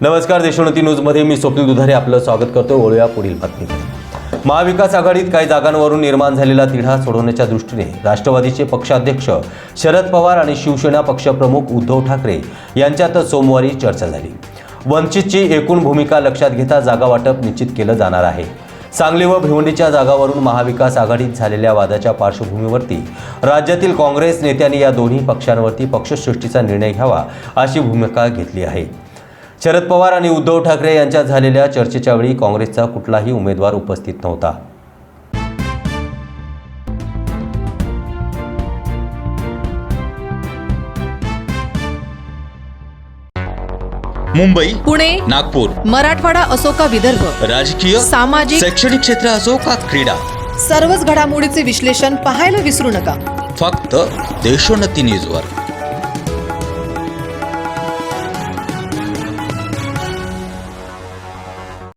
नमस्कार देशोन्नती न्यूजमध्ये मी स्वप्नील दुधारे आपलं स्वागत करतो वळूया पुढील बातमीकडे. महाविकास आघाडीत काही जागांवरून निर्माण झालेला तिढा सोडवण्याच्या दृष्टीने राष्ट्रवादीचे पक्षाध्यक्ष शरद पवार आणि शिवसेना पक्षप्रमुख उद्धव ठाकरे यांच्यात सोमवारी चर्चा झाली. वंचितची एकूण भूमिका लक्षात घेता जागा वाटप निश्चित केलं जाणार आहे. सांगली व भिवंडीच्या जागावरून महाविकास आघाडीत झालेल्या वादाच्या पार्श्वभूमीवरती राज्यातील काँग्रेस नेत्यांनी या दोन्ही पक्षांवरती पक्षसृष्टीचा निर्णय घ्यावा अशी भूमिका घेतली आहे. शरद पवार आणि उद्धव ठाकरे यांच्यात झालेल्या चर्चेच्या वेळी काँग्रेसचा कुठलाही उमेदवार उपस्थित नव्हता. मुंबई पुणे नागपूर मराठवाडा असो का विदर्भ राजकीय सामाजिक शैक्षणिक क्षेत्र असो का क्रीडा सर्वच घडामोडीचे विश्लेषण पाहायला विसरू नका. फक्त देशोन्नती न्यूजवर.